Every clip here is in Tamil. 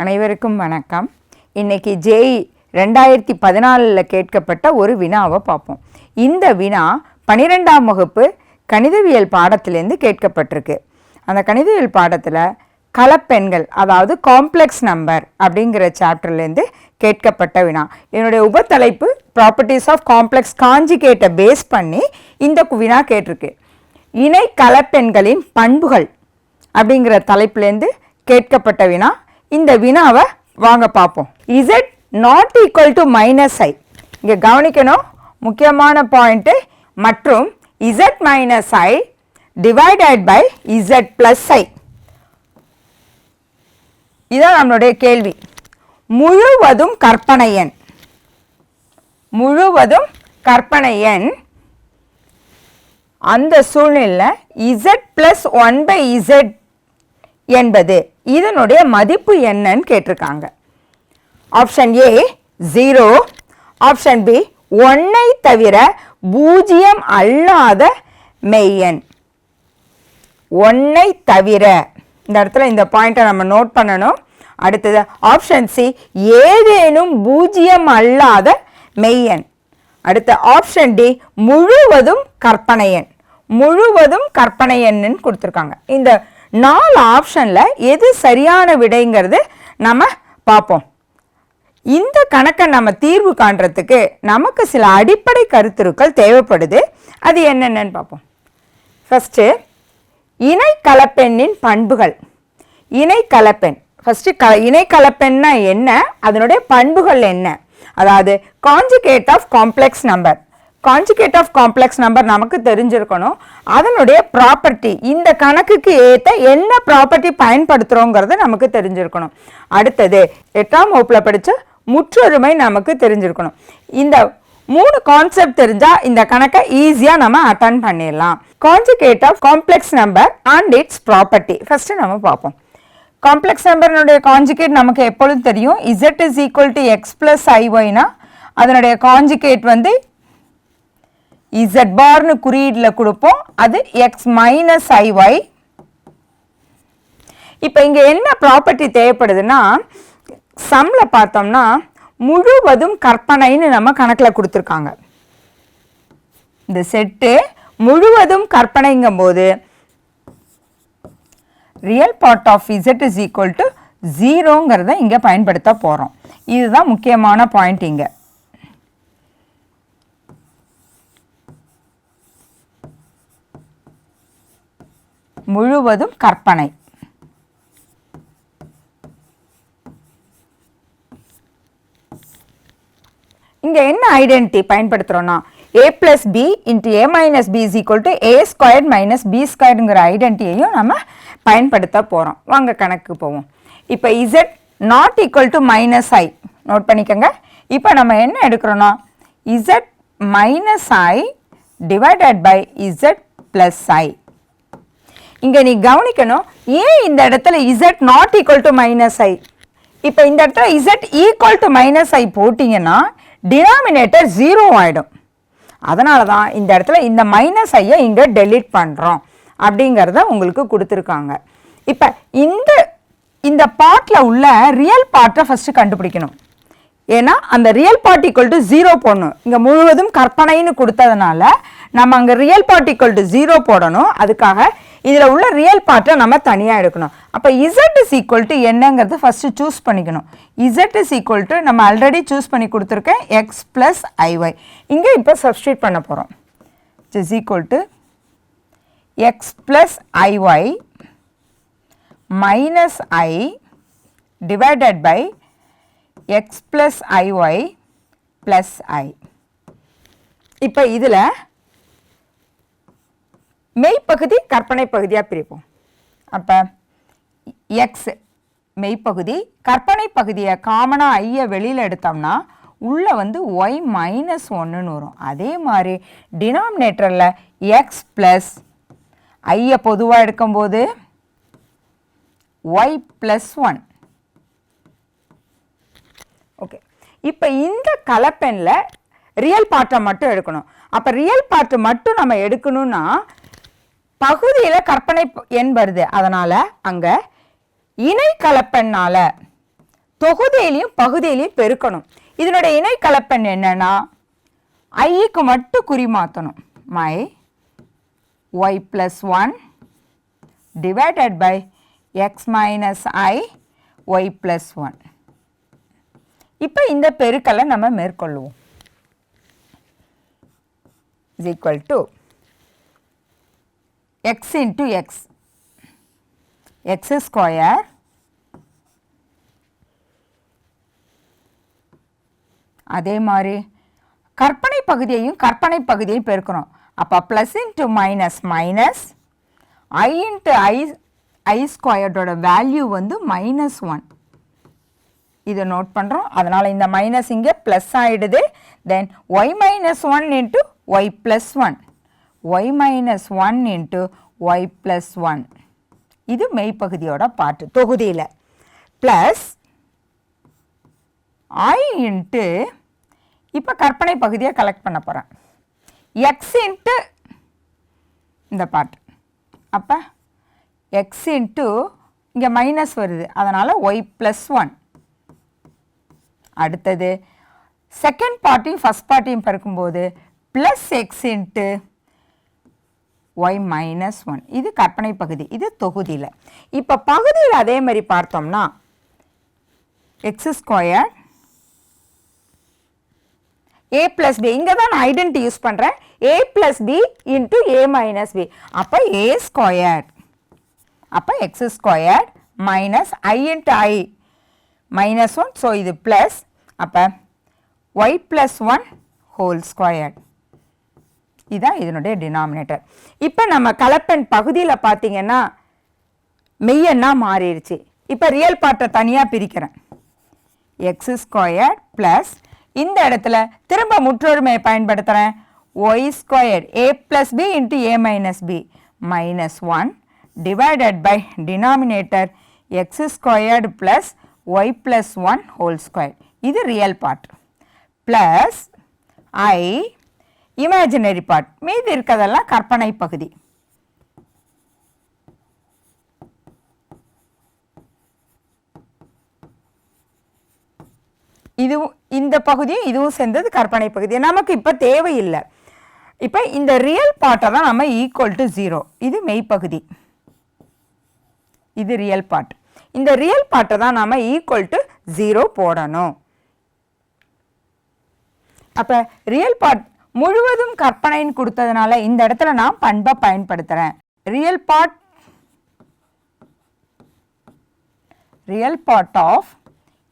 அனைவருக்கும் வணக்கம். இன்னைக்கு ஜேஇ ரெண்டாயிரத்தி பதினாலில் கேட்கப்பட்ட ஒரு வினாவை பார்ப்போம். இந்த வினா பன்னிரெண்டாம் வகுப்பு கணிதவியல் பாடத்திலேருந்து கேட்கப்பட்டிருக்கு. அந்த கணிதவியல் பாடத்தில் கலப்பெண்கள் அதாவது காம்ப்ளெக்ஸ் நம்பர் அப்படிங்கிற சாப்டர்லேருந்து கேட்கப்பட்ட வினா. என்னுடைய உபத்தலைப்பு ப்ராப்பர்ட்டிஸ் ஆஃப் காம்ப்ளெக்ஸ் காஞ்சிகேட்டை பேஸ் பண்ணி இந்த வினா கேட்டிருக்கு. இணை கலப்பெண்களின் பண்புகள் அப்படிங்கிற தலைப்புலேருந்து கேட்கப்பட்ட வினா. இந்த வினாவை வாங்க பார்ப்போம். Z not equal to minus I இங்கே கவனிக்கணும். முக்கியமான பாயிண்ட்டு மற்றும் Z minus I divided by Z plus I இதான் நம்மளுடைய கேள்வி. முழுவதும் கற்பனை எண். முழுவதும் கற்பனை எண். அந்த சூழ்நிலையில் Z plus one by Z என்பது இதனுடைய மதிப்பு என்னன்னு கேட்டிருக்காங்க. Option A zero option B ஒன்னை தவிர பூஜ்ஜியம் அல்லாத மெய்யன். ஒன்னை தவிர. இந்த இடத்துல இந்த பாயிண்ட்டை நம்ம நோட் பண்ணணும். அடுத்தது ஆப்ஷன் சி ஏதேனும் பூஜ்ஜியம் அல்லாத மெய்யன். அடுத்த ஆப்ஷன் டி முழுவதும் கற்பனை முழுவதும் கற்பனை கொடுத்துருக்காங்க. இந்த நாலு ஆப்ஷனில் எது சரியான விடைங்கிறது நம்ம பார்ப்போம். இந்த கணக்கை நம்ம தீர்வு காண்றதுக்கு நமக்கு சில அடிப்படை கருத்துருக்கள் தேவைப்படுது. அது என்னென்னன்னு பார்ப்போம். ஃபஸ்ட்டு இணை கலப்பெண்ணின் பண்புகள். இணை கலப்பெண் ஃபஸ்ட்டு க இணை கலப்பெண்ணா என்ன? அதனுடைய பண்புகள் என்ன? அதாவது conjugate of complex number conjugate of complex number நமக்கு தெரிஞ்சிருக்கணும். அதனுடைய ப்ராப்பர்ட்டி இந்த கணக்குக்கு ஏற்ற என்ன ப்ராப்பர்ட்டி பயன்படுத்துகிறோங்கிறது நமக்கு தெரிஞ்சிருக்கணும். அடுத்தது எட்டாம் வகுப்பில் படித்த முற்றொருமை நமக்கு தெரிஞ்சிருக்கணும். இந்த மூணு கான்செப்ட் தெரிஞ்சா இந்த கணக்கை ஈஸியா நம்ம அட்டன் பண்ணிடலாம். Conjugate of complex number and it's property first நம்ம பார்ப்போம். காம்ப்ளெக்ஸ் நம்பர்னுடைய கான்ஜுகேட் நமக்கு எப்பொழுதும் தெரியும்? Z is equal to X plus ஐஒய்னா அதனுடைய கான்ஜுகேட் வந்து இசட் பார்னு குறியீடில் கொடுப்போம். அது எக்ஸ் மைனஸ் ஐஒய் இப்போ இங்கே என்ன ப்ராப்பர்ட்டி தேவைப்படுதுன்னா சம்மில் பார்த்தோம்னா முழுவதும் கற்பனைன்னு நம்ம கணக்கில் கொடுத்துருக்காங்க. இந்த செட்டு முழுவதும் கற்பனைங்கும் போது real part of Z is equal to ஜீரோங்கிறத இங்கே பயன்படுத்த போகிறோம் இதுதான் முக்கியமான பாயிண்ட் இங்கே. முழுவதும் கற்பனை. இங்கே என்ன identity பயன்படுத்துகிறோன்னா A plus B into A minus B is equal to A squared minus B ஸ்கொயருங்கிற ஐடென்டிட்டியையும் நம்ம பயன்படுத்த போகிறோம் வாங்க கணக்கு போவோம். இப்போ Z not equal to minus I note பண்ணிக்கோங்க. இப்போ நம்ம என்ன எடுக்கிறோன்னா Z minus I divided by Z plus I இங்கே நீ கவனிக்கணும் ஏன் இந்த இடத்துல Z not equal to minus I இப்போ இந்த இடத்துல Z equal to minus I போட்டிங்கன்னா டினாமினேட்டர் ஜீரோ ஆகிடும் அதனால தான் இந்த இடத்துல இந்த மைனஸ் ஐயை இங்கே டெலீட் பண்ணுறோம் அப்படிங்கிறத உங்களுக்கு கொடுத்துருக்காங்க. இப்போ இந்த இந்த பார்ட்டில் உள்ள ரியல் பார்ட்டை ஃபஸ்ட்டு கண்டுபிடிக்கணும். ஏன்னா அந்த real part equal to zero போடணும். இங்கே முழுவதும் கற்பனைன்னு கொடுத்ததுனால நம்ம அங்கே real part equal to zero போடணும். அதுக்காக இதில் உள்ள ரியல் பார்ட்டை நம்ம தனியாக எடுக்கணும். அப்போ இசட் இஸ் ஈக்குவல் டு என்னங்கிறது ஃபஸ்ட்டு சூஸ் பண்ணிக்கணும். இசட் இஸ் ஈக்குவல் டு நம்ம ஆல்ரெடி சூஸ் பண்ணி கொடுத்துருக்கேன் எக்ஸ் ப்ளஸ் ஐஒய் இங்கே இப்போ சப்ஸ்டியூட் பண்ண போகிறோம் is equal to X plus I Y minus I divided by X plus I Y plus I இப்போ இதில் மெய்ப்பகுதி கற்பனை பகுதியாக பிரிப்போம். அப்போ எக்ஸ் மெய்ப்பகுதி கற்பனை பகுதியை காமனாக ஐயை வெளியில் எடுத்தோம்னா உள்ளே வந்து ஒய் மைனஸ் ஒன்றுன்னு வரும். அதே மாதிரி டினாமினேட்டரில் எக்ஸ் ப்ளஸ் ஐயை பொதுவாக எடுக்கும்போது ஒய் ப்ளஸ் ஒன் ஓகே இப்போ இந்த கலப்பெனில் ரியல் பார்ட்டை மட்டும் எடுக்கணும். அப்போ ரியல் பார்ட்டு மட்டும் நம்ம எடுக்கணும்னா பகுதியில் கற்பனை எண் வருது. அதனால் அங்கே இணை கலப்பெண்ணால் தொகுதியிலையும் பகுதியிலையும் பெருக்கணும். இதனுடைய இணை கலப்பெண் என்னன்னா ஐக்கு மட்டும் குறி மாற்றணும் my Y plus one divided by X minus I Y plus one இப்போ இந்த பெருக்கலை நம்ம மேற்கொள்வோம் is equal to x into x. X square. அதே மாதிரி கற்பனை பகுதியையும் கற்பனை பகுதியையும் பெருக்கணும். அப்போ plus into minus minus I into I I ஸ்கொயர்டோட value வந்து மைனஸ் ஒன் இதை நோட் பண்ணுறோம் அதனால் இந்த மைனஸ் இங்கே ப்ளஸ் ஆகிடுது then Y minus one into Y plus one Y minus one into Y plus one இது மெய்ப்பகுதியோட பாட்டு தொகுதியில். ப்ளஸ் ஐ இன்ட்டு இப்போ கற்பனை பகுதியை கலெக்ட் பண்ண போகிறேன் எக்ஸ் இன்ட்டு இந்த பாட்டு. அப்போ எக்ஸ் இன்ட்டு இங்கே மைனஸ் வருது. அதனால் ஒய் ப்ளஸ் ஒன் அடுத்தது செகண்ட் பார்ட்டியும் ஃபஸ்ட் பார்ட்டியும் பறக்கும்போது plus X into Y minus one இது கற்பனை பகுதி இது தொகுதியில். இப்போ பகுதியில் அதே மாதிரி பார்த்தோம்னா X square A plus B இங்கே தான் நான் ஐடென்டி யூஸ் பண்ணுறேன் A plus B into A minus B அப்போ ஏ ஸ்கொயர் அப்போ X square minus I into I minus one so இது ப்ளஸ் அப்போ Y plus one whole square இதுதான் இதனுடைய டினாமினேட்டர் இப்போ நம்ம கலப்பெண் பகுதியில் பார்த்தீங்கன்னா மெய்யன்னா மாறிடுச்சு இப்போ ரியல் பார்ட்டை தனியாக பிரிக்கிறேன். எக்ஸ் ஸ்கொயர் ப்ளஸ் இந்த இடத்துல திரும்ப முற்றொருமையை பயன்படுத்துகிறேன் Y square A plus B into A minus B minus one divided by denominator X squared plus Y plus one whole square இது real part plus I imaginary part மீதி இருக்கிறதெல்லாம் கற்பனை பகுதி. இதுவும் இந்த பகுதியும் இதுவும் சேர்ந்தது கற்பனை பகுதி. நமக்கு இப்போ தேவையில்லை. இப்போ இந்த ரியல் பார்ட்டை தான் நம்ம ஈக்குவல் டு ஜீரோ இது மெய்ப்பகுதி. இது ரியல் பார்ட் இந்த ரியல் பார்ட்டை தான் நம்ம ஈக்குவல் டு ஜீரோ போடணும். அப்போ ரியல் பார்ட் முழுவதும் கற்பனைன்னு கொடுத்ததுனால இந்த இடத்துல நான் பண்பை பயன்படுத்துகிறேன் real part real part of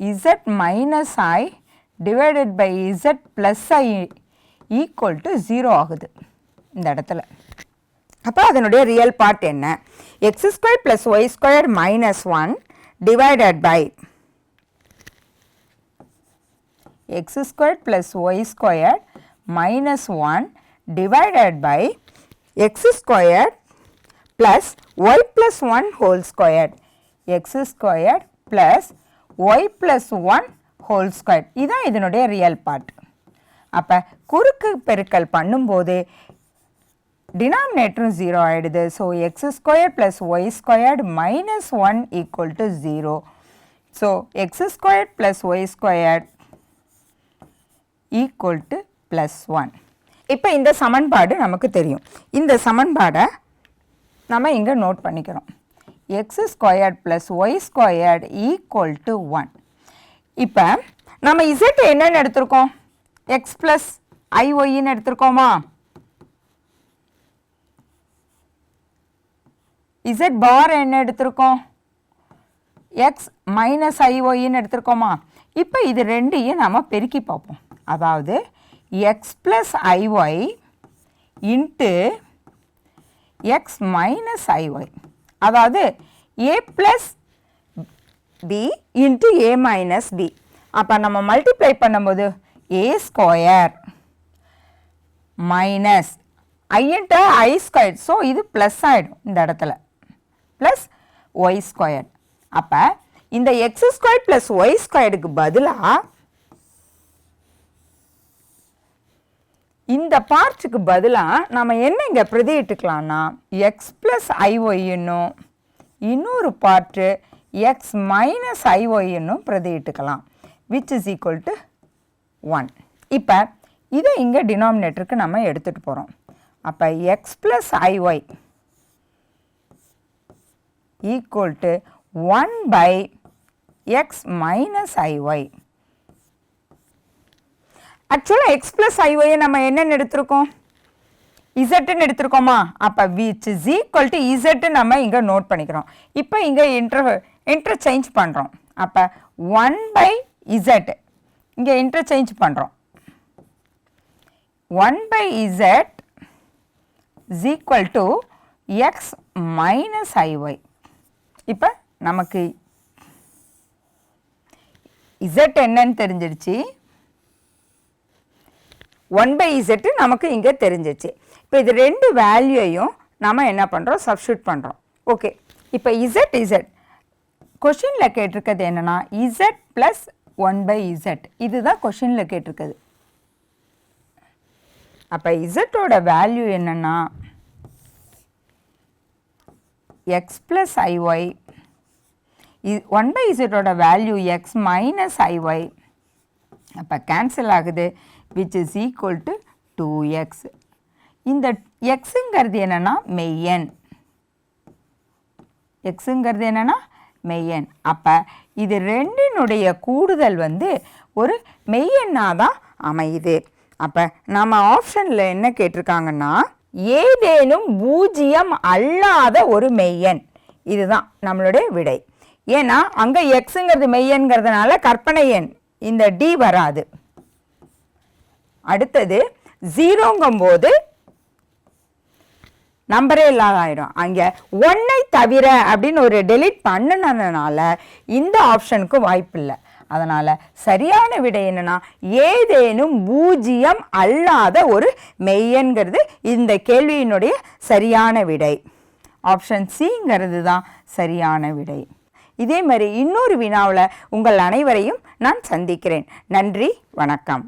Z minus I divided by Z plus I equal to zero ஆகுது இந்த இடத்துல. அப்போ அதனுடைய ரியல் பார்ட் என்ன? X square plus Y square minus one divided by X square plus Y square minus one divided by X square plus Y plus one whole square X square plus Y plus one whole square இதுதான் இதனுடைய ரியல் பார்ட் அப்போ குறுக்கு பெருக்கல் பண்ணும்போது டினாமினேட்டரும் ஜீரோ ஆகிடுது so X square plus Y squared minus one equal to zero so X square plus Y squared equal to plus one இப்போ இந்த சமன்பாடு நமக்கு தெரியும். இந்த சமன்பாடை நம்ம இங்கே நோட் பண்ணிக்கிறோம். X squared plus Y squared equal to one இப்போ நம்ம இசட் என்னென்னு எடுத்திருக்கோம்? எக்ஸ் ப்ளஸ் ஐஒய்ன்னு எடுத்திருக்கோமா? இசட் பார் என்ன எடுத்திருக்கோம்? எக்ஸ் மைனஸ் ஐஒய்ன்னு எடுத்திருக்கோமா? இப்போ இது ரெண்டையும் நம்ம பெருக்கி பார்ப்போம். அதாவது X plus I Y into X minus I Y அதாவது A plus B into A minus B அப்போ நம்ம மல்டிப்ளை பண்ணும்போது A square minus into I square so இது ப்ளஸ் ஆகிடும் இந்த இடத்துல. ப்ளஸ் ஒய் ஸ்கொயர் அப்போ இந்த எக்ஸ் ஸ்கொயர் ப்ளஸ் ஒய் ஸ்கொயருக்கு பதிலாக இந்த பார்ட்ஸுக்கு பதிலாக நம்ம என்ன இங்கே பிரதியிட்டுக்கலாம்னா எக்ஸ் ப்ளஸ் ஐஒய்னும் இன்னொரு பார்ட்டு எக்ஸ் மைனஸ் ஐஒய்ன்னும் பிரதியிட்டுக்கலாம் which is equal to one இப்போ இதை இங்கே டினாமினேட்டருக்கு நம்ம எடுத்துகிட்டு போகிறோம் அப்போ X plus I Y equal to one by X minus I Y ஆக்சுவலாக எக்ஸ் ப்ளஸ் ஐஒயை நம்ம என்னென்னு எடுத்திருக்கோம்? இசட்டுன்னு எடுத்திருக்கோமா? அப்போ which is equal to Z நம்ம இங்கே நோட் பண்ணிக்கிறோம். இப்போ இங்கே இன்டர் இன்டர்சேஞ்ச் பண்ணுறோம் அப்போ ஒன் பை இசட் இங்கே இன்டர்சேஞ்ச் பண்ணுறோம் one by Z is equal to X minus I Y இப்போ நமக்கு இசட் என்னன்னு தெரிஞ்சிடுச்சு ஒன் பை இசட்டு நமக்கு இங்கே தெரிஞ்சிச்சு. இப்போ இது ரெண்டு வேல்யூயையும் நம்ம என்ன பண்ணுறோம் சப்ஸ்டியூட் பண்ணுறோம் ஓகே இப்போ இசட் இசட் கொஷினில் கேட்டிருக்கிறது என்னென்னா Z plus one by Z இதுதான் கொஷினில் கேட்டிருக்குது அப்போ இசட்டோட வேல்யூ என்னென்னா X plus I Y one by இசட்டோட value X minus I Y அப்போ கேன்சல் ஆகுது which is equal to two X இந்த எக்ஸுங்கிறது என்னென்னா மெய்யன் எக்ஸுங்கிறது என்னென்னா மெய்யன் அப்போ இது ரெண்டினுடைய கூடுதல் வந்து ஒரு மெய்யெண்ணாக தான் அமையுது. அப்போ நம்ம ஆப்ஷனில் என்ன கேட்டிருக்காங்கன்னா ஏதேனும் பூஜ்ஜியம் அல்லாத ஒரு மெய்யன் இதுதான் நம்மளுடைய விடை. ஏன்னா அங்கே எக்ஸுங்கிறது மெய்யன்கிறதுனால கற்பனை எண். இந்த டி வராது. அடுத்தது ஜீரோங்கும்போது நம்பரே இல்லாத ஆயிடும் அங்கே ஒன்றை தவிர அப்படின்னு ஒரு டெலிட் பண்ணினதுனால இந்த ஆப்ஷனுக்கு வாய்ப்பு இல்லை அதனால் சரியான விடை என்னென்னா ஏதேனும் பூஜ்ஜியம் அல்லாத ஒரு மெய்யன்கிறது இந்த கேள்வியினுடைய சரியான விடை. ஆப்ஷன் சிங்கிறது தான் சரியான விடை. இதே மாதிரி இன்னொரு வினாவில் உங்கள் அனைவரையும் நான் சந்திக்கிறேன். நன்றி வணக்கம்.